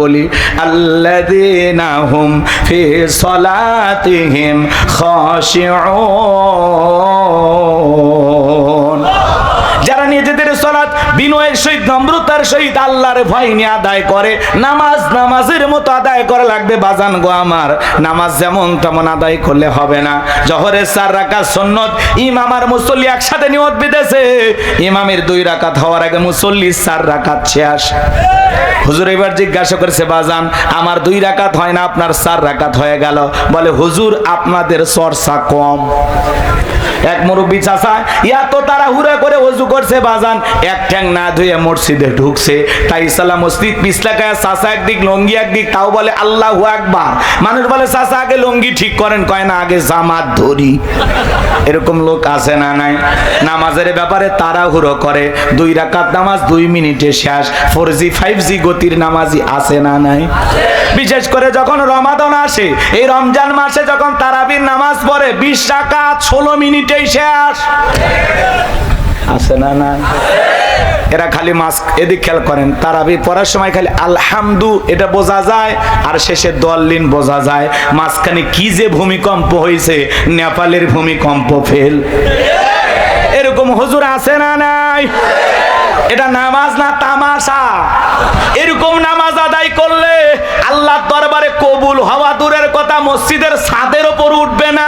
বলি, আল্লাযীনা হুম ফি যারা নিজেদের সলাৎ বিনয়ের সহিত, নম্রতার সহিত আল্লাহর ভয় নিয়ে আদায় করে, নামাজ নামাজের মতো আদায় করা লাগবে, বাজান গো আমার, নামাজ যেমন তেমন আদায় করলে হবে না। জহরের চার রাকাত সুন্নত, ইমাম আর মুসল্লি একসাথে নিয়ত বিদেছে ইমামের দুই রাকাত হওয়ার আগে মুসল্লি চার রাকাত শেষ। হুজুর, এবার জিজ্ঞাসা করেছে, বাজান, আমার দুই রাকাত হয় না, আপনার চার রাকাত হয়ে গেল। বলে, হুজুর, আপনাদের চর্চা কম। এক মুরব্বী চাষা এত তারা হুড়া করে অজু করছে, বাজান। এক ঠ্যাং না ধুয়ে মসজিদে ঢুকছে। তাই সালাম মসজিদ পিছলাকায় চাষা একদিক, লঙ্গি একদিক, তাও বলে, আল্লাহ একবার মানুষ বলে চাষা আগে লঙ্গি ঠিক করেন। কয়, না, আগে জামাত ধরি। এরকম লোক আছে না নাই? নামাজের ব্যাপারে তাড়াহুড়ো করে। দুই রাকাত নামাজ, দুই মিনিটে শেষ। ফোর জি ফাইভ জি গতির নামাজি আছে না নাই? বিশেষ করে যখন রমাদন আসে, এই রমজান মাসে যখন তারাবির নামাজ পড়ে, বিশ রাকাত ষোলো মিনিটেই শেষ। আছে না না এরা খালি মাস্ক, এদিক খেয়াল করেন তারাবি পড়ার সময় খালি আলহামদু, এটা বোঝা যায়, আর শেষে দলিন বোঝা যায়। মাঝখানে কি যে ভূমিকম্প হয়েছে নেপালের ভূমিকম্প ফেল এরকম হুজুর আছে না নাই? এটা নামাজ না তামাশা? এরকম নামাজ আদায় করলে আল্লাহ দরবারে কবুল হওয়া দূরের কথা, মসজিদের ছাদের ওপর উঠবে না।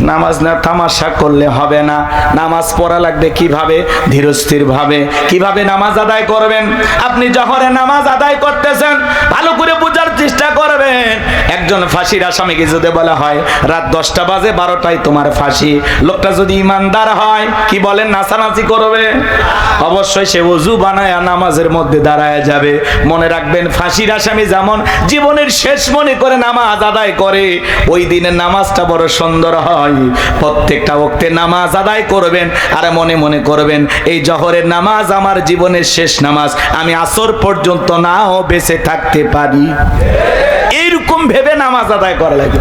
নামাজ না তামাশা করলে হবে না। নামাজ পড়া লাগবে কীভাবে? ধীরস্থির ভাবে। কীভাবে নামাজ আদায় করবেন? আপনি জহরে নামাজ আদায় করতেছেন, ভালো করে বোঝার চেষ্টা করবেন। একজন ফাঁসির আসামিকে যদি বলা হয়, রাত দশটা বাজে, বারোটায় তোমার ফাঁসি। লোকটা যদি ইমানদার হয়, কি বলেন, নাচানাচি করবে? অবশ্যই সে অজু বানায় নামাজের মধ্যে দাঁড়ায় যাবে। মনে রাখবেন, ফাঁসির আসামি যেমন জীবনের শেষ মনে করে নামাজ আদায় করে, ওই দিনের নামাজটা বড় সুন্দর হয়। প্রত্যেকটা ওক্তে নামাজ আদায় করবেন, আর মনে মনে করবেন, এই জহরের নামাজ আমার জীবনের শেষ নামাজ, আমি আসর পর্যন্ত নাও বেঁচে থাকতে পারি। এইরকম ভেবে নামাজ আদায় করা লাগে।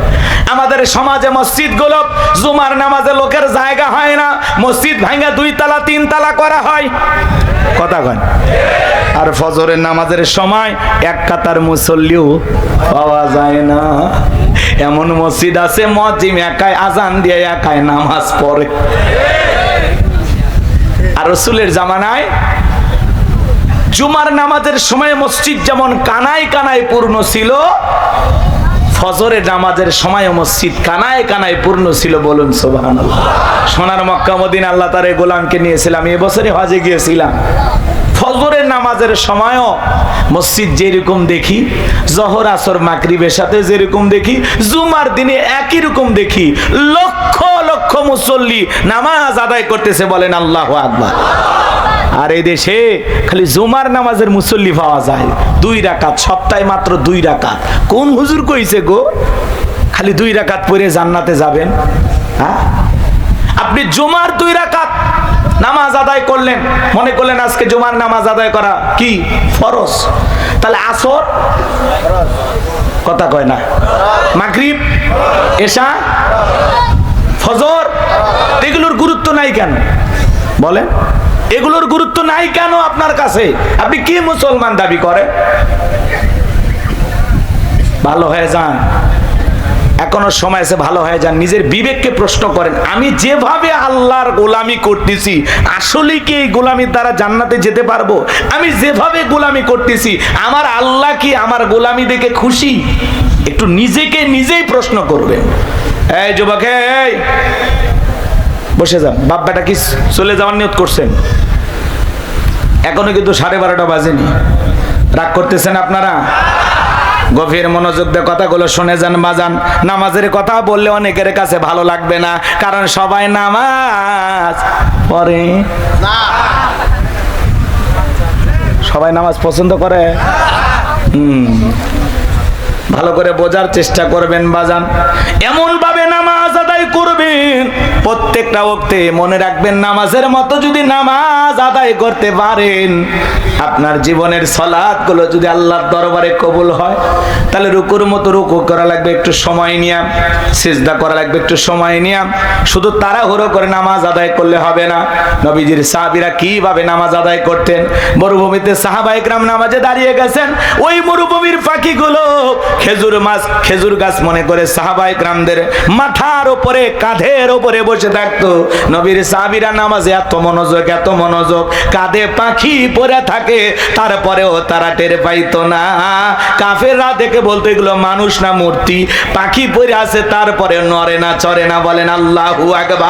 আমাদের সমাজে মসজিদগুলো, জুমার নামাজে লোকের জায়গা হয় না। মসজিদ ভাঙা দুই তালা, তিন তালা করা হয়। কথা কয় আর ফজরের নামাজের সময় এক কাতার মুসল্লিও পাওয়া যায় না। এমন মসজিদ আছে, মজিম একাই আজান দিয়ে একাই নামাজ পড়ে। আর রসুলের জামানায় জুমার নামাজের সময় মসজিদ যেমন কানায় কানায় পূর্ণ ছিল, ফজরের নামাজের সময় মসজিদ কানায় কানায় পূর্ণ ছিল বলুন সোবাহান সোনার মক্কা মদিন আল্লাহ তার গোলামকে নিয়েছিলাম এবছরে হজে গিয়েছিলাম। ফজরের নামাজের সময়ও মসজিদ যেরকম দেখি, জহর, আসর মাকরিবের সাথে যেরকম দেখি, জুমার দিনে একই রকম দেখি, লক্ষ লক্ষ মুসল্লি নামাজ আদায় করতেছে বলেন আল্লাহ আকবার। আর এই দেশে খালি জুমার নামাজের মুসল্লি পাওয়া যায়। দুই রাকাত, সপ্তাহে মাত্র দুই রাকাত। কোন হুজুর কইছে গো? খালি দুই রাকাত পরে জান্নাতে যাবেন। হ্যাঁ? আপনি জুমার দুই রাকাত নামাজ আদায় করলেন, মনে করলেন আজকে জুমার নামাজ আদায় করা কি? ফরজ। তাহলে আসর? কথা কয় না। মাগরিব? এশা? ফজর, এগুলোর গুরুত্ব নাই কেন? বলেন, এগুলোর গুরুত্ব নাই কেন আপনার কাছে? আপনি কি মুসলমান দাবি করে ভালো হয়ে যান। এখনও সময় আছে, ভালো হয়ে যান। নিজের বিবেককে প্রশ্ন করেন, আমি যেভাবে আল্লাহর গোলামি করতেছি, আসলে কি এই গোলামির দ্বারা জান্নাতে যেতে পারব? আমি যেভাবে গোলামি করতেছি, আমার আল্লাহ কি আমার গোলামি দেখে খুশি? একটু নিজেকে নিজেই প্রশ্ন করবেন। এই যুবক এই বসে যান বাপ বেটা কি চলে যাওয়ার নিয়ত করছেন? এখনও কিন্তু সাড়ে বারোটা বাজেনি। রাগ করতেছেন আপনারা? গভীর মনোযোগ দিয়ে কথাগুলো শুনে যান বাজান নামাজের কথা বললে অনেকের কাছে ভালো লাগবে না কারণ সবাই নামাজ পড়ে। সবাই নামাজ পছন্দ করে? হুম। ভালো করে বোঝার চেষ্টা করবেন বাজান এমন Amen. প্রত্যেকটা ওক্তে মনে রাখবেন, নামাজের মতো যদি নামাজ আদায় করতে পারেন, আপনার জীবনের সলাদগুলো যদি আল্লাহর দরবারে কবুল হয়, তাহলে রুকুর মতো রুকু করা লাগবে, একটু সময় নিয়ে, সিজদা করা লাগবে, একটু সময় নিয়ে, শুধু তাড়াহুড়ো করে নামাজ আদায় করলে হবে না। নবীজির সাহাবিরা কীভাবে নামাজ আদায় করতেন? মরুভূমিতে সাহাবাইকরাম নামাজে দাঁড়িয়ে গেছেন, ওই মরুভূমির পাখিগুলো খেজুর মাছ, খেজুর গাছ মনে করে সাহাবাইকরামদের মাথার উপরে কাঁধের উপরে বসে থাকতো। নবীর সাহাবিরা নামাজে এত মনোযোগ এত মনোযোগ, কাঁধে পাখি পরে থাকে, তারপরেও তারা টের পাইতো না। কাফেররা দেখে বলতো, এগুলো মানুষ না মূর্তি? পাখি পরে আছে, তারপরে নড়ে না, চড়ে না। বলেন, আল্লাহু আকবার।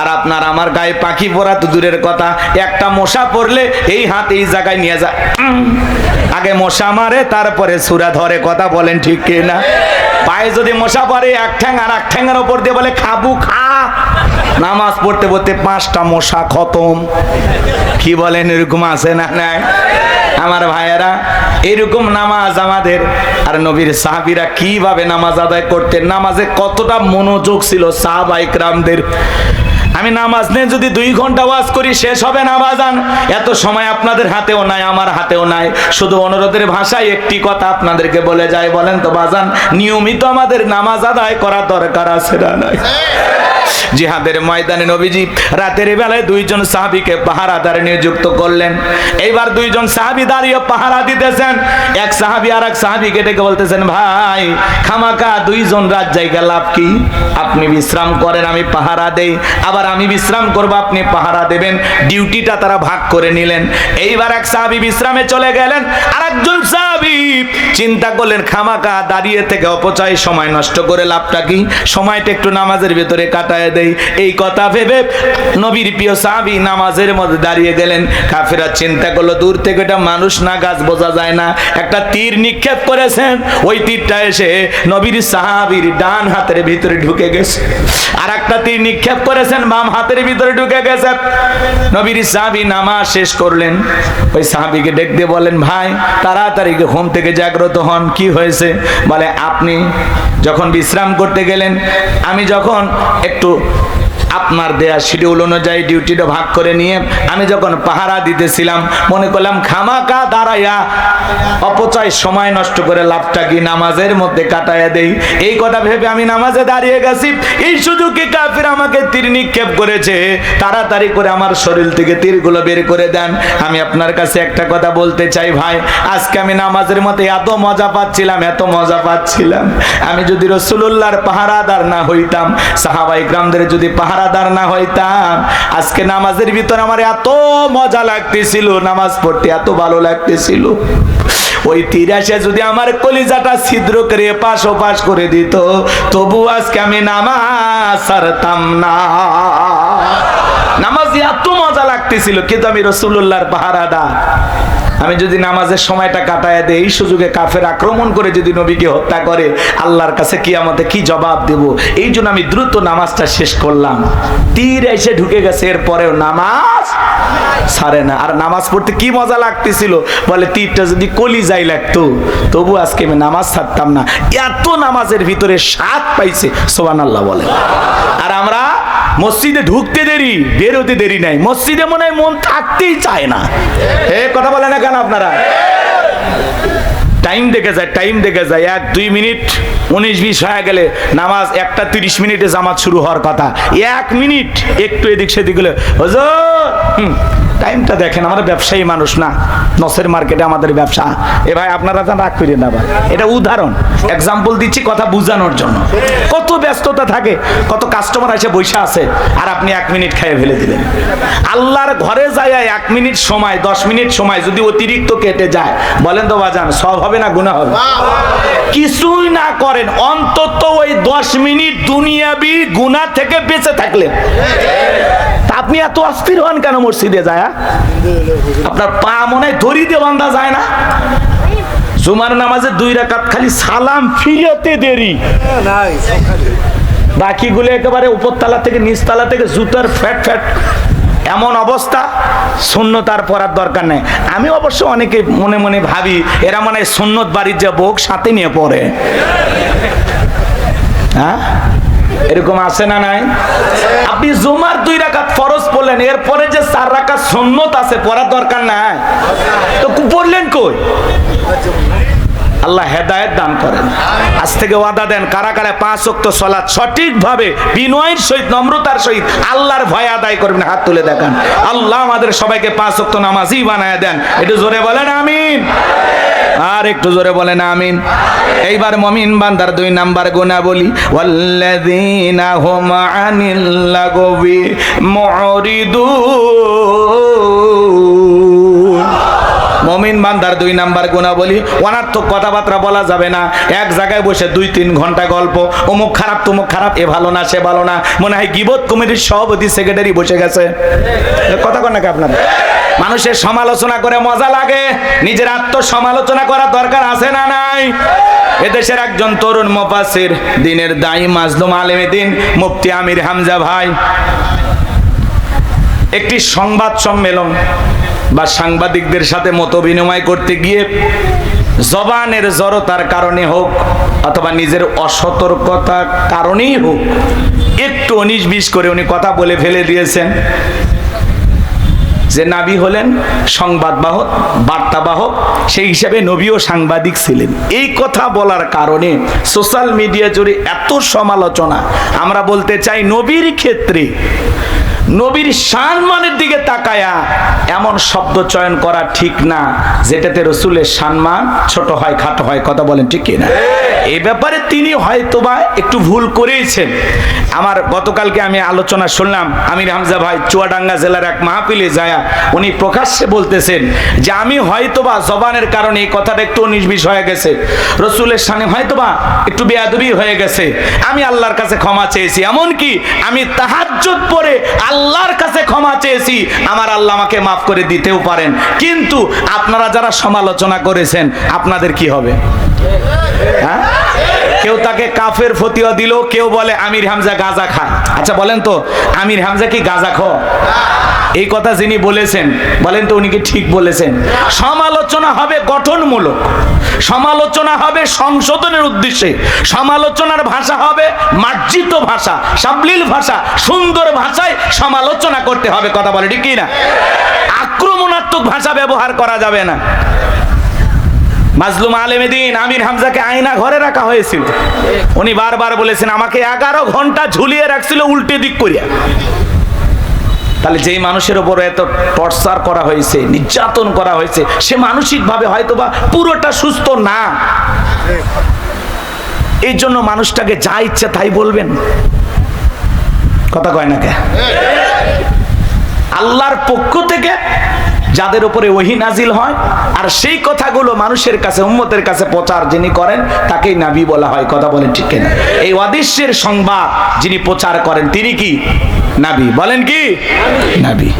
আর আপনার আমার গায়ে পাখি পরা তো দূরের কথা। একটা মশা পড়লে এই হাত এই জায়গায় নিয়ে যায়। আগে মশা মারে, তারপরে সুরা ধরে কথা বলেন, ঠিক না পায়ে যদি মশা পারে এক ঠ্যাং আর এক ঠ্যাঙের ওপর দিয়ে বলে, খাবু, খা। নামাজ পড়তে পড়তে পাঁচটা মশা খতম। কি বলেন, এরকম আছে না নাই? আমার ভাইয়েরা, এরকম নামাজ আমাদের, আর নবীর সাহাবিরা কীভাবে নামাজ আদায় করতেন? নামাজে কতটা মনোযোগ ছিল সাহাবাইকরামদের? আমি নামাজ নিয়ে যদি দুই ঘণ্টা ওয়াজ করি, শেষ হবে না বাজান এত সময় আপনাদের হাতেও নাই, আমার হাতেও নাই। শুধু অনুরোধের ভাষায় একটি কথা আপনাদেরকে বলে যায় বলেন তো বাজান, নিয়মিত আমাদের নামাজ আদায় করা দরকার আছে না নাই? জিহাদের ময়দানে নবীজি রাতের বেলায় দুইজন সাহাবীকে পাহারাদার নিযুক্ত করলেন। এইবার দুইজন সাহাবী দাঁড়িয়ে পাহারা দিতেছেন। এক সাহাবী আর এক সাহাবীকে ডেকে বলতেছেন, ভাই, খামাকা, দুইজন রাত জায়গা লাভ কি? আপনি বিশ্রাম করেন, আমি পাহারা দেই। আবার আমি বিশ্রাম করব, আপনি পাহারা দেবেন, ডিউটিটা তারা ভাগ করে নিলেন। এইবার এক সাহাবী বিশ্রামে চলে গেলেন আর একজন সাহাবী চিন্তা করলেন খামাকা দাঁড়িয়ে থেকে অপচয়, সময় নষ্ট করে লাভটা কি? সময়টা একটু নামাজের ভিতরে কাটায় দেই। এই কথা ভেবে নবীর প্রিয় সাহাবী নামাজের মধ্যে দাঁড়িয়ে গেলেন। কাফেরা চিন্তা করল, দূর থেকে এটা মানুষ না, গাছ বোঝা যায় না। একটা তীর নিক্ষেপ করেছেন, ওই তীরটা এসে নবীর সাহাবীর ডান হাতের ভিতরে ঢুকে গেছে। আর একটা তীর নিক্ষেপ করেছেন বাম হাতের ভিতরে ঢুকে গেছে। নবীর সাহাবি নামাজ শেষ করলেন। ওই সাহাবিকে দেখতে বলেন ভাই, তাড়াতাড়ি ঘুম থেকে জাগ্রত হন, কি হয়েছে? বলে, আপনি যখন বিশ্রাম করতে গেলেন, আমি যখন একটু আপনার দেয়া শিডিউল অনুযায়ী ডিউটিটা ভাগ করে নিয়ে আমি যখন পাহারা দিতেছিলাম, মনে করলাম খামাকা দাঁড়াইয়া অপচয় সময় নষ্ট করে লাভটা কি নামাজের মধ্যে কাটাইয়া দেই? এই কথা ভেবে আমি নামাজে দাঁড়িয়ে গেছি। এই সুযোগে কাফির আমাকে তীর নিক্ষেপ করেছে। তাড়াতাড়ি করে আমার শরীর থেকে তীরগুলো বের করে দেন। আমি আপনার কাছে একটা কথা বলতে চাই ভাই, আজকে আমি নামাজের মধ্যে এত মজা পাচ্ছিলাম, এত মজা পাচ্ছিলাম। আমি যদি রসুল্লাহর পাহারাদার না হইতাম সাহাবাই গ্রামদের যদি পাহারাদার না হইতাম। আজকে নামাজের ভিতর আমার এত মজা লাগতেছিল, নামাজ পড়তে এত ভালো লাগতেছিল। ওই তিরাশে যদি আমার কলিজাটা ছিদ্র করে পাশ পাশ করে দিত, তবু আজকে আমি নামাজ ছাড়তাম না। নামাজ এত মজা লাগতেছিল, কিন্তু আমি রসুল্লাহর পাহারাদার। আমি যদি নামাজের সময়টা কাটায় দেই এই সুযোগে কাফের আক্রমণ করে যদি নবীকে হত্যা করে, আল্লাহর কাছে কি আমাদের কি জবাব দেব? এই জন্য আমি দ্রুত নামাজটা শেষ করলাম। তীর এসে ঢুকে গেছে, এরপরেও নামাজ ছাড়ে না। আর নামাজ পড়তে কি মজা লাগতেছিল? বলে, তীরটা যদি কলি যাই লাগতো, তবু আজকে আমি নামাজ ছাড়তাম না। এত নামাজের ভিতরে স্বাদ পাইছে সোবান আল্লাহ বলে। আর আমরা মসজিদে ঢুকতে দেরি, বেরোতে দেরি নাই। মসজিদে মনে হয় মন থাকতেই চায় না। এ, কথা বলে না কেন আপনারা? টাইম দেখে যায় টাইম দেখে যায়। এক, দুই মিনিট, উনিশ, বিশ হয়ে গেলে নামাজ একটা তিরিশ মিনিটে জামাত শুরু হওয়ার কথা। এক মিনিট, একটু এদিক সেদিক হলে, হজর টাইমটা দেখেন আমরা ব্যবসায়ী মানুষ না। নসের মার্কেটে আমাদের ব্যবসা। এ ভাই, আপনারা যেন, রাগ করিয়ে না এটা উদাহরণ। এক্সাম্পল দিচ্ছি কথা বোঝানোর জন্য। কত ব্যস্ততা থাকে, কত কাস্টমার এসে বসে আছে, আর আপনি এক মিনিট খাইয়ে ফেলে দিলেন। আল্লাহর ঘরে যায়, এক মিনিট সময়, দশ মিনিট সময় যদি অতিরিক্ত কেটে যায়, বলেন তো বাজান সব হবে না গুণা হবে? কিছুই না করেন অন্তত ওই দশ মিনিট দুনিয়াবি গুণা থেকে বেঁচে থাকলেন। আপনি এত অস্থির হন কেন মসজিদে যায় হ্যাঁ? আপনার পা মনে হয় দড়ি দিয়ে বান্ধা যায় না? জুমার নামাজে দুই রাকাত খালি সালাম ফিরিয়েতে দেরি। বাকিগুলো একেবারে উপরতলা থেকে নিচতলা থেকে জুতার ফ্যাট ফ্যাট এমন অবস্থা শূন্যতার পড়ার দরকার নেই। আমি অবশ্য অনেকে মনে মনে ভাবি, এরা মানে সুন্নত বাড়ির যে বোক সাথে নিয়ে পড়ে। হ্যাঁ? এরকম আছে না নাই? আপনি জুমার দুই রাকাত ফরজ পড়লেন, এরপরে যে চার রাকাত সুন্নত আছে, পড়ার দরকার নাই। তো পড়লেন কই? আল্লাহ হেদায়ত দান করেন। আজ থেকে ওয়াদা দেন কারা কারা পাঁচ ওয়াক্ত সলাৎ সঠিকভাবে বিনয়ের সহিত, নম্রতার সহিত আল্লাহর ভয় আদায় করবেন, হাত তুলে দেখান। আল্লাহ আমাদের সবাইকে পাঁচ ওয়াক্ত নামাজই বানায় দেন। একটু জোরে বলেন, আমিন। আর একটু জোরে বলেন, আমিন। এইবার মমিন বান্দার দুই নাম্বার গুণা বলি ওয়াল্লাযীনা হুম আনিল লাগবি মুরিদুন। মমিন বান্দার দুই নাম্বার গুণা বলি অনার্থক কথাবার্তা বলা যাবে না। এক জায়গায় বসে দুই, তিন ঘণ্টা গল্প, অমুক খারাপ, তমুক খারাপ, এ ভালো না, সে ভালো না। মনে হয় গিবত কমিটির সভাপতি, সেক্রেটারি বসে গেছে। কথা কন নাকি আপনার? মানুষের সমালোচনা করে মজা লাগে, নিজের আত্ম সমালোচনা করার দরকার আছে না নাই? এদেশের একজন তরুণ মোপাসির দিনের দায়ী মাজলুম আলেমে দিন, মুফতি আমির হামজা ভাই। একটি সংবাদ সম্মেলন বা সাংবাদিকদের সাথে মত বিনিময় করতে গিয়ে জবানের জড়তার কারণে হোক অথবা নিজের অসতর্কতার কারণেই হোক, একটু উনিশ বিশ করে উনি কথা বলে ফেলে দিয়েছেন যে নাবি হলেন সংবাদবাহক, বার্তাবাহক, সেই হিসাবে নবীও সাংবাদিক ছিলেন। এই কথা বলার কারণে সোশ্যাল মিডিয়া জুড়ে এত সমালোচনা, আমরা বলতে চাই নবীর ক্ষেত্রে নবীর সম্মানের দিকে তাকায়া এমন শব্দ চয়ন করা ঠিক না, যেটাতে রসুলের সানমান ছোট হয়, খাটো হয়, কথা বলেন ঠিক না এই ব্যাপারে তিনি হয়তোবা একটু ভুল করেইছেন। আমার গতকালকে আমি আলোচনা শুনলাম, আমির হামজা ভাই চুয়াডাঙ্গা জেলার এক মাহফিলে যায়া উনি প্রকাশ্যে বলতেছেন যে আমি হয়তোবা জবানের কারণে এই কথাটা একটু নির্বিষ হয়ে গেছে। রসুলের সামনে হয়তোবা একটু বেয়াদবি হয়ে গেছে। আমি আল্লাহর কাছে ক্ষমা চেয়েছি। এমনকি আমি তাহাজ্জুদ পরে আল্লাহর কাছে ক্ষমা চেয়েছি, আমার আল্লাহ আমাকে মাফ করে দিতেও পারেন। কিন্তু আপনারা যারা সমালোচনা করেছেন, আপনাদের কি হবে? হ্যাঁ? কেউ তাকে কাফের ফতিয়া দিল, কেউ বলে, আমির হামজা গাজা খায় আচ্ছা বলেন তো, আমির হামজা কি গাজা খ? এই কথা যিনি বলেছেন, বলেন তো উনি কি ঠিক বলেছেন? সমালোচনা হবে গঠনমূলক, সমালোচনা হবে সংশোধনের উদ্দেশ্যে, সমালোচনার ভাষা হবে মার্জিত ভাষা, সাবলীল ভাষা, সুন্দর ভাষায় সমালোচনা করতে হবে, কথা বলে ঠিক না আক্রমণাত্মক ভাষা ব্যবহার করা যাবে না। মাজলুম আলেমেদিন আমির হামজাকে আয়না ঘরে রাখা হয়েছিল। উনি বারবার বলেছেন, আমাকে এগারো ঘণ্টা ঝুলিয়ে রাখছিল উল্টে দিক করিয়া। তাহলে যেই মানুষের ওপর এত টর্চার করা হয়েছে, নির্যাতন করা হয়েছে, সে মানসিকভাবে হয়তোবা পুরোটা সুস্থ না। এই জন্য মানুষটাকে যা ইচ্ছে তাই বলবেন। কথা কয় না কে? আল্লাহর পক্ষ থেকে যাদের উপরে ওহি নাজিল হয়, আর সেই কথাগুলো মানুষের কাছে, উম্মতের কাছে প্রচার যিনি করেন, তাকেই নাবি বলা হয়। কথা বলেন ঠিক কিনা? এই অদৃশ্যের সংবাদ যিনি প্রচার করেন, তিনি কি? নাবি। বলেন কি? নাবি।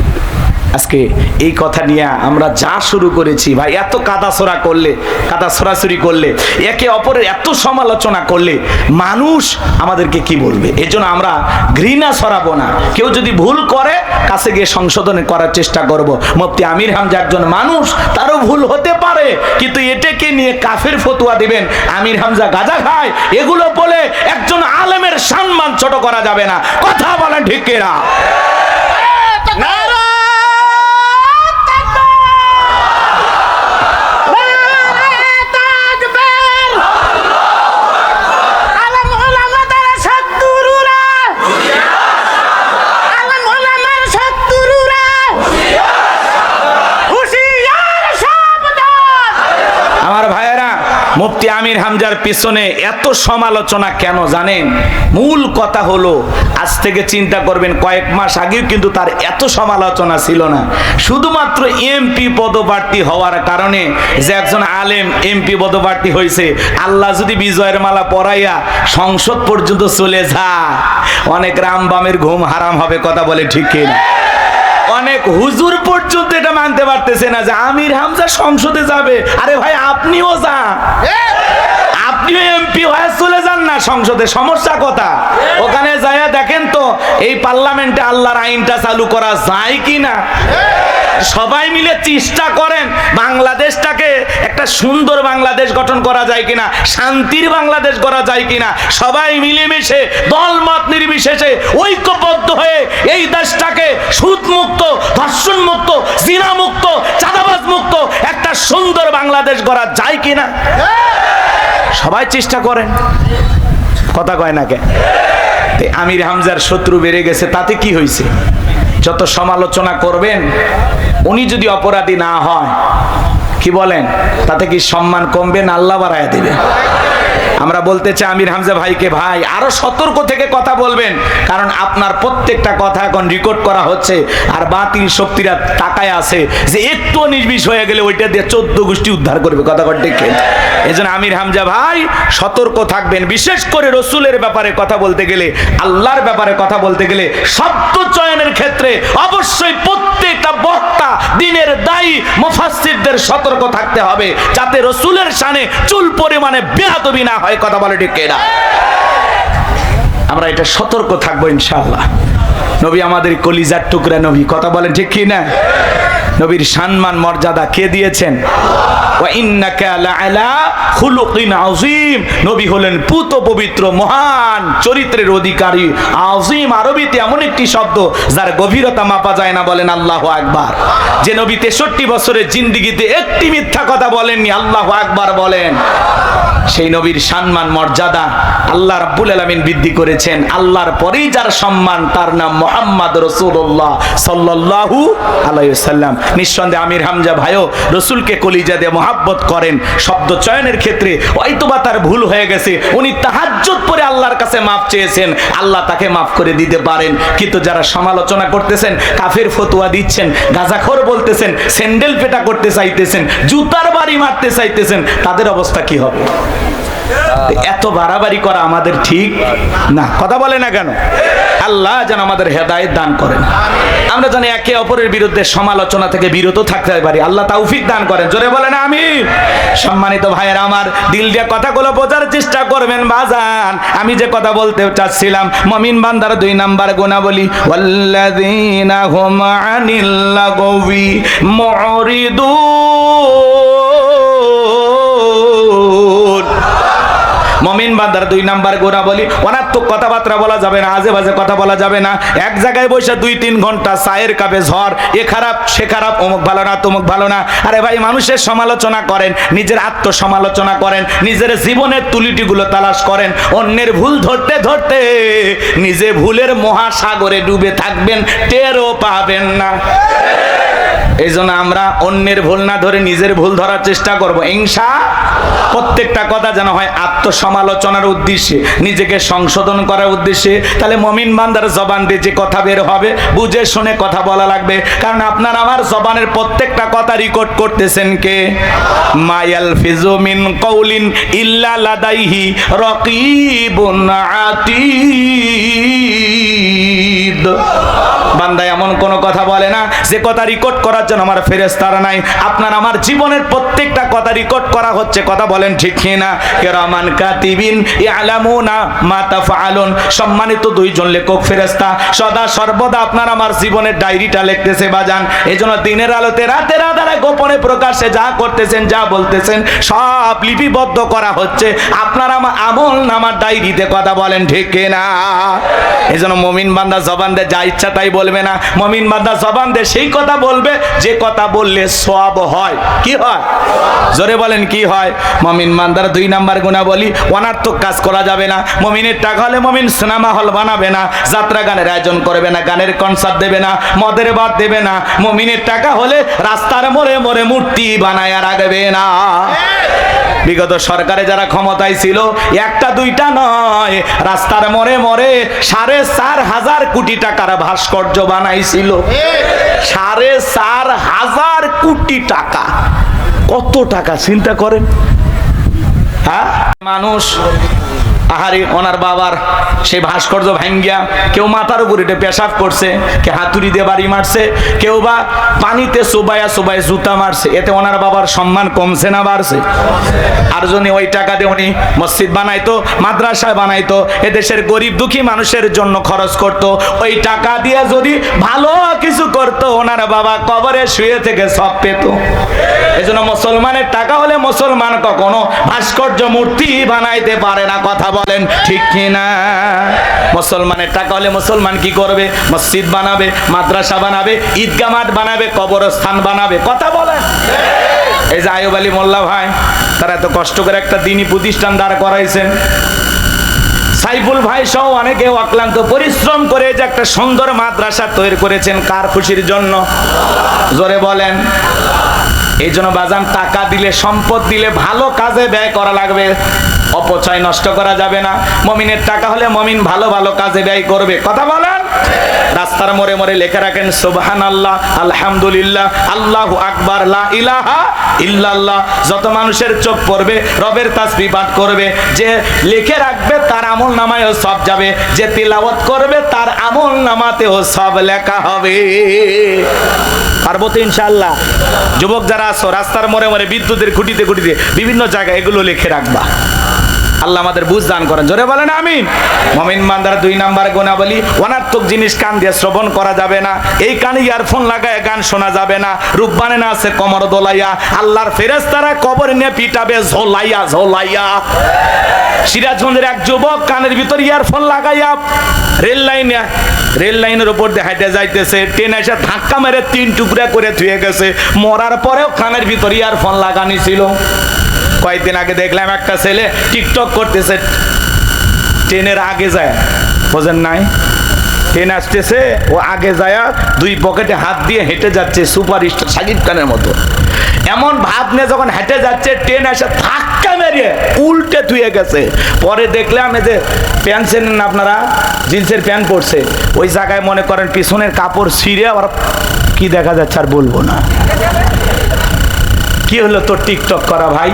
আজকে এই কথা নিয়ে আমরা যা শুরু করেছি, ভাই, এত কাদাছড়া করলে কাদা ছড়াছড়ি করলে, একে অপরের এত সমালোচনা করলে মানুষ আমাদেরকে কি বলবে? এই জন্য আমরা ঘৃণা ছড়াবো না। কেউ যদি ভুল করে, কাছে গিয়ে সংশোধন করার চেষ্টা করব। মুফতি আমির হামজা একজন মানুষ, তারও ভুল হতে পারে, কিন্তু এটাকে নিয়ে কাফের ফতুয়া দিবেন, আমির হামজা গাজা খায়, এগুলো বলে একজন আলেমের সম্মান ছোট করা যাবে না। কথা বলেন ঠিক এরা আমির হামজার পেছনে এত সমালোচনা কেন জানেন? মূল কথা হলো, আজ থেকে চিন্তা করবেন, কয়েক মাস আগেও কিন্তু তার এত সমালোচনা ছিল না। শুধুমাত্র এমপি পদপ্রার্থী হওয়ার কারণে যে একজন আলেম এমপি পদপ্রার্থী হয়েছে, আল্লাহ যদি বিজয়ের মালা পরাইয়া সংসদ পর্যন্ত চলে যা অনেক রাম বামের ঘুম হারাম হবে, কথা বলে ঠিক কিনা? অনেক হুজুর পর্যন্ত এটা মানতে পারতেছে না যে আমির হামজা সংসদে যাবে। আরে ভাই, আপনিও যান। আপনিও এমপি হয়ে চলে যান না, সংসদে সমস্যা কথা। ওখানে যাইয়া দেখেন তো, এই পার্লামেন্টে আল্লাহর আইনটা চালু করা যায় কি না সবাই মিলে চেষ্টা করেন বাংলাদেশটাকে একটা সুন্দর বাংলাদেশ গঠন করা যায় কিনা, শান্তির বাংলাদেশ করা যায় কিনা। সবাই মিলেমিশে, দলমত নির্বিশেষে ঐক্যবদ্ধ হয়ে এই দেশটাকে সুদ মুক্ত ধর্ষণ মুক্ত জিনা মুক্ত চাঁদাবাজ মুক্ত একটা সুন্দর বাংলাদেশ করা যায় কিনা? সবাই চেষ্টা করেন। কথা কয় না কে? আমির হামজার শত্রু বেড়ে গেছে, তাতে কি হয়েছে যত সমালোচনা করবেন, উনি যদি অপরাধী না হয়, কি বলেন? তাতে কি সম্মান কমবে না আল্লাহ বাড়ায় দেবে? আমরা বলতে চাই, আমির হামজা ভাইকে, ভাই, আরও সতর্ক থেকে কথা বলবেন, কারণ আপনার প্রত্যেকটা কথা এখন রেকর্ড করা হচ্ছে আর বাতিল শক্তিরা তাকায় আছে যে একটু নির্বিষ হয়ে গেলে ওইটা দিয়ে চোদ্দ গোষ্ঠী উদ্ধার করবে। কথা দেখে এই জন্য আমির হামজা ভাই, সতর্ক থাকবেন। বিশেষ করে রসুলের ব্যাপারে কথা বলতে গেলে, আল্লাহর ব্যাপারে কথা বলতে গেলে শব্দ চয়নের ক্ষেত্রে অবশ্যই প্রত্যেকটা বক্তা দিনের দায়ী মুফাসসিরদের সতর্ক থাকতে হবে যাতে রসুলের শানে চুল পরিমাণে বেহাতবি না হয়, কথা বলে ঠিক আমরা এটা সতর্ক থাকব ইনশাআল্লাহ। নবী আমাদের কলিজার টুকরা নবী। কথা বলেন ঠিক কি না? নবীর সম্মান, মর্যাদা কে দিয়েছেন? নবী হলেন পুত পবিত্র মহান, চরিত্রের অধিকারী, আযীম। আরবিতে এমন একটি শব্দ যার গভীরতা মাপা যায় না বলেন আল্লাহু আকবার। যে নবী 63 বছরের জিন্দেগিতে একটি মিথ্যা কথা বলেননি, আল্লাহু আকবার বলেন। সেই নবীর সম্মান, মর্যাদা আল্লাহ রাব্বুল আলামিন বৃদ্ধি করেছেন। আল্লাহর পরেই যার সম্মান, তার নাম মোহাম্মদ রসুল্লাহ সাল্লাল্লাহু আলাইহি সাল্লাম নিঃসন্দেহে আমির হামজা ভাইও রসুলকে কলিজা দিয়ে মহাব্বত করেন। শব্দ চয়নের ক্ষেত্রে হয়তোবা তার ভুল হয়ে গেছে। উনি তাহাজ্জুদ পরে আল্লাহর কাছে মাফ চেয়েছেন। আল্লাহ তাকে মাফ করে দিতে পারেন। কিন্তু যারা সমালোচনা করতেছেন, কাফের ফতুয়া দিচ্ছেন, গাজাখর বলতেছেন, স্যান্ডেল পেটা করতে চাইতেছেন, জুতার বাড়ি মারতে চাইতেছেন, তাদের অবস্থা কি হবে? এত বাড়াবাড়ি করা আমাদের ঠিক না। কথা বলে না কেন? আল্লাহ যেন আমাদের হেদায়েত দান করেন। আমরা জানি একে অপরের বিরুদ্ধে সমালোচনা থেকে বিরত থাকতে পারি। আল্লাহ তৌফিক দান করেন। জোরে বলেন আমি সম্মানিত ভাইয়ের, আমার দিল দিয়ে কথাগুলো বোঝার চেষ্টা করবেন বাজান। আমি যে কথা বলতে চাচ্ছিলাম, মমিন বান্দার দুই নাম্বার গুণাবলী, ওয়াল্লাযীনা হুম আনিল মুরিদুন। মমিন বান্দার দুই নাম্বার গোনা বলি অনাত্মক কথাবার্তা বলা যাবে না আজে বাজে কথা বলা যাবে না। এক জায়গায় বসে দুই তিন ঘণ্টা চায়ের কাপে ঝড়, এ খারাপ, সে খারাপ, অমুক ভালো না, তমুক ভালো না। আরে ভাই, মানুষের সমালোচনা করেন, নিজের আত্মসমালোচনা করেন, নিজের জীবনের তুলিটিগুলো তালাশ করেন, অন্যের ভুল ধরতে ধরতে নিজে ভুলের মহাসাগরে ডুবে থাকবেন, টেরও পাবেন না। এই জন্য আমরা অন্যের ভুল না ধরে নিজের ভুল ধরার চেষ্টা করব। ইংসা প্রত্যেকটা কথা যেন হয় আত্মসমালোচনার উদ্দেশ্যে, নিজেকে সংশোধন করার উদ্দেশ্যে। তাহলে মমিন বান্দার জবান দিয়ে যে কথা বের হবে, বুঝে শুনে কথা বলা লাগবে। কারণ আপনার আমার জবানের প্রত্যেকটা কথা রেকর্ড করতেছেন কে? মায়াল ফিজুমিন কৌলিন ইল্লা লাদাইহি রকিবুন আতীদ। বান্দা এমন কোনো কথা বলে না, যে কথা রেকর্ড করার জন্য আমার ফেরেস্তারা নাই। আপনার আমার জীবনের প্রত্যেকটা কথা রেকর্ড করা হচ্ছে, কথা বলেন ঠিক না কেরামান কাতিবিন ইয়ালামুনা মা তাফআলুন। সম্মানিত দুইজন লেখক ফেরেস্তা সদা সর্বদা আপনার আমার জীবনের ডায়েরিটা লিখতেছে বাজান। এজন্য দিনের আলোতে রাতের আধারে গোপনে প্রকাশে যা করতেছেন, যা বলতেছেন, সব লিপিবদ্ধ করা হচ্ছে। আপনার আমার আমল নামার ডায়েরিতে কথা বলেন ঠিক না এজন্য মমিন বান্দা জবান দে, যা ইচ্ছা তাই বলবে না। মমিন বান্দা জবান দে, সেই কথা বলবে যে কথা বললে সব হয়, কি হয়? জোরে বলেন, কি হয়? মমিন মান্দার দুই নাম্বার গুণা বলি অনার্থক কাজ করা যাবে না, মমিনের টাকা হলে মমিন সিনেমা হল বানাবে না, যাত্রা গানের আয়োজন করবে না, গানের কনসার্ট দেবে না, মদের বাদ দেবে না, মমিনের টাকা হলে রাস্তার মোড়ে মোড়ে মূর্তি বানায় রাখবে না। বিগত সরকারে যারা ক্ষমতায় ছিল, একটা দুইটা নয়। রাস্তার মরে মরে সাড়ে চার হাজার কোটি টাকার ভাস্কর্য বানাইছিল। সাড়ে চার হাজার কোটি টাকা। কত টাকা, চিন্তা করেন? হ্যাঁ? মানুষ আহারে, ওনার বাবার সেই ভাস্কর্য ভাঙ্গিয়া কেউ মাথার উপর উঠে পেশাব করছে কে হাতুড়ি দিয়ে বাড়ি মারছে, কেউ বা পানিতে সুবাইয়া সুবাই জুতা মারছে, এতে ওনার বাবার সম্মান কমছে না বাড়ছে। আর যদি ওই টাকা দিয়ে উনি মসজিদ বানাইতো মাদ্রাসা বানাইতো, এদেশের গরিব দুঃখী মানুষের জন্য খরচ করত, ওই টাকা দিয়ে যদি ভালো কিছু করতো, ওনার বাবা কবরে শুয়ে থেকে সব পেত। এই জন্য মুসলমানের টাকা হলে মুসলমান কখনো ভাস্কর্য মূর্তি বানাইতে পারে না, কথা বলেন, ঠিক কি না মুসলমানের টাকা হলে মুসলমান কি করবে? মসজিদ বানাবে, মাদ্রাসা বানাবে ঈদগা মাঠ বানাবে, কবরস্থান বানাবে। কথা বলেন। এই যে আয়ুব আলী মোল্লা ভাই, তারা এত কষ্ট করে একটা দিনই প্রতিষ্ঠান দাঁড় করাইছেন। সাইফুল ভাই সহ অনেকে অক্লান্ত পরিশ্রম করে যে একটা সুন্দর মাদ্রাসা তৈরি করেছেন কার খুশির জন্য? জোরে বলেন। এই জন্য বাজান টাকা দিলে, সম্পদ দিলে ভালো কাজে ব্যয় করা লাগবে। অপচয় নষ্ট করা যাবে না। মমিনের টাকা হলে মমিন ভালো ভালো কাজে ব্যয় করবে। কথা বলেন? রাস্তার মোড়ে মোড়ে লেখে রাখেন সুবহান আল্লাহ আলহামদুলিল্লাহ, আল্লাহ আকবার, লা ইলাহা ইল্লাল্লাহ। যত মানুষের চোখ পড়বে, রবের তাসবিহ পাঠ করবে। যে লিখে রাখবে, তার আমল নামায়ও সব যাবে। যে তিলাওয়াত করবে, তার আমল নামাতেও সব লেখা হবে। পারব তো ইনশাআল্লাহ? যুবক যারা আছো, রাস্তার মোড়ে মোড়ে বিদ্যুতের খুঁটিতে খুঁটিতে বিভিন্ন জায়গায় এগুলো লিখে রাখবা। আল্লাহ আমাদের বুঝ দান করেন। জোরে বলেন আমিন। মমিন মান্দার দুই নাম্বার গুণাবলী, অনার্থক জিনিস কান দিয়ে শ্রবণ করা যাবে না, এই কানে ইয়ারফোন লাগায় গান শোনা যাবে না রূপবানে না আছে কমর দোলাইয়া, আল্লাহর ফেরেস্তারা কবর নিয়ে পিটাবে ঝোলাইয়া ঝোলাইয়া। সিরাজগঞ্জের এক যুবক কানের ভিতর ইয়ারফোন লাগাইয়া রেল লাইনে, রেল লাইনের উপর দিয়ে হাইটে যাইতেছে ট্রেন এসে ধাক্কা মেরে তিন টুকরা করে ধুয়ে গেছে, মরার পরেও কানের ভিতর ইয়ারফোন লাগানি ছিল। কয়েকদিন আগে দেখলাম একটা ছেলে টিকটক করতেছে। ট্রেনের আগে যায়। বোঝেন নাই? ট্রেন আসতেছে, ও আগে যায়, দুই পকেটে হাত দিয়ে হেঁটে যাচ্ছে সুপার স্টার সাকিব খানের মতো। এমন ভাব নিয়ে যখন হেঁটে যাচ্ছে, ট্রেন এসে ধাক্কা মেরিয়ে উল্টে ধুয়ে গেছে। পরে দেখলাম এই যে প্যান্ট চেনেন আপনারা? জিন্সের প্যান্ট পরছে। ওই জায়গায় মনে করেন পিছনের কাপড় ছিঁড়ে আবার কি দেখা যাচ্ছে আর বলব না। কি হলো তোর টিকটক করা ভাই?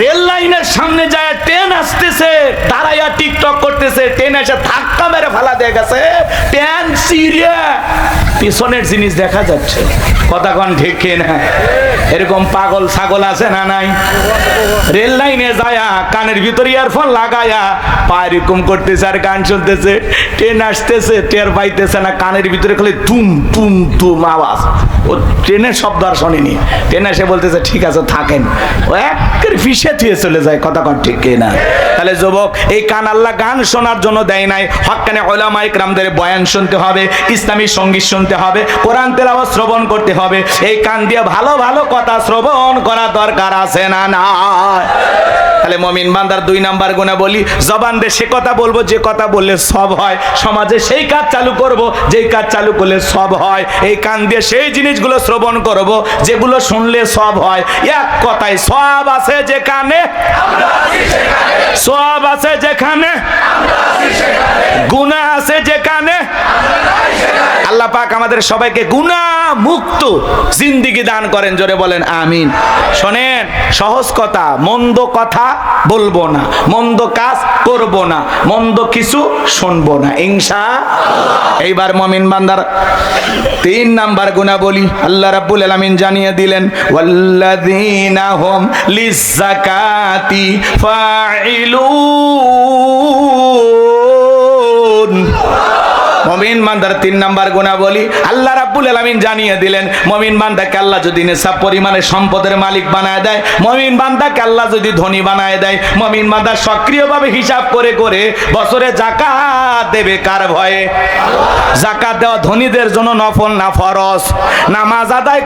রেল লাইনের সামনে যায়, ট্রেন আসতেছে দাঁড়াইয়া টিকটক করতেছে, ট্রেন এসে ধাক্কা মেরে ফেলা দিয়ে গেছে। ট্রেন সিরিয়া পিছনের জিনিস দেখা যাচ্ছে। কন ঠিক না এরকম পাগল ছাগল আছে না নাই? রেল লাইনে যায়া, কানের ভিতরে ইয়ারফোন লাগায়া পা এরকম করতেছে আর গান শুনতেছে। ট্রেন আসতেছে, টের পাইতেছে না, কানের ভিতরে খালি তুম তুম তুম আওয়াজ। ও ট্রেনের শব্দ আর শোনেনি। ট্রেন এসে বলতেছে, ঠিক আছে, থাকেন। ও একের ফিসে থুয়ে চলে যায়, কথা কন ঠিক না তাহলে যুবক, এই কান আল্লাহ গান শোনার জন্য দেয় নাই। হকানে ওলামা ইকরামদের বয়ান শুনতে হবে, ইসলামী সংগীত শুনতে হবে, কোরআন তেলাওয়াত শ্রবণ করতে হবে। এই কান দিয়ে ভালো ভালো কথা শ্রবণ করা দরকার আছে না না তাহলে মমিন বান্দার দুই নাম্বার গুণা বলি, জবান দিয়ে সে কথা বলব, যে কথা বললে সব হয়। সমাজে সেই কাজ চালু করব, যেই কাজ চালু করলে সব হয়। এই কান দিয়ে সেই জিনিসগুলো শ্রবণ করব, যেগুলো শুনলে সব হয়। এক কথায়, সব আছে যেখানে, সব আছে যেখানে গুণা আছে যেখানে। আল্লাহ পাক আমাদের সবাইকে গুণা মুক্ত জিন্দিগি দান করেন, জোরে বলেন, আমিন। শোনেন, সহজ কথা, মন্দ কথা বলব না। মন্দ কাজ করব না। মন্দ কিছু শুনব না। ইংসা এইবার মমিন বান্দার তিন নাম্বার গুণা বলি আল্লাহ রাব্বুল আলামিন জানিয়ে দিলেন, ওয়াল্লাযীনা হুম লিজ্জাকাতি ফাইলুন মমিন বান্দার তিন নাম্বার গুণা বলি আল্লাহ রাব্বুল আলামিন জানিয়ে দিলেন, মমিন বান্দাকে আল্লাহ যদি নেশা পরিমাণে সম্পদের মালিক বানায় দেয়, মমিন বান্দাকে আল্লাহ যদি ধনী বানায় দেয়, মমিন বান্দা সক্রিয়ভাবে হিসাব করে করে বছরে জাকাত দেবে কার ভয়ে? জাকাত দেওয়া ধনীদের জন্য নফল না ফরজ? নামাজ আদায়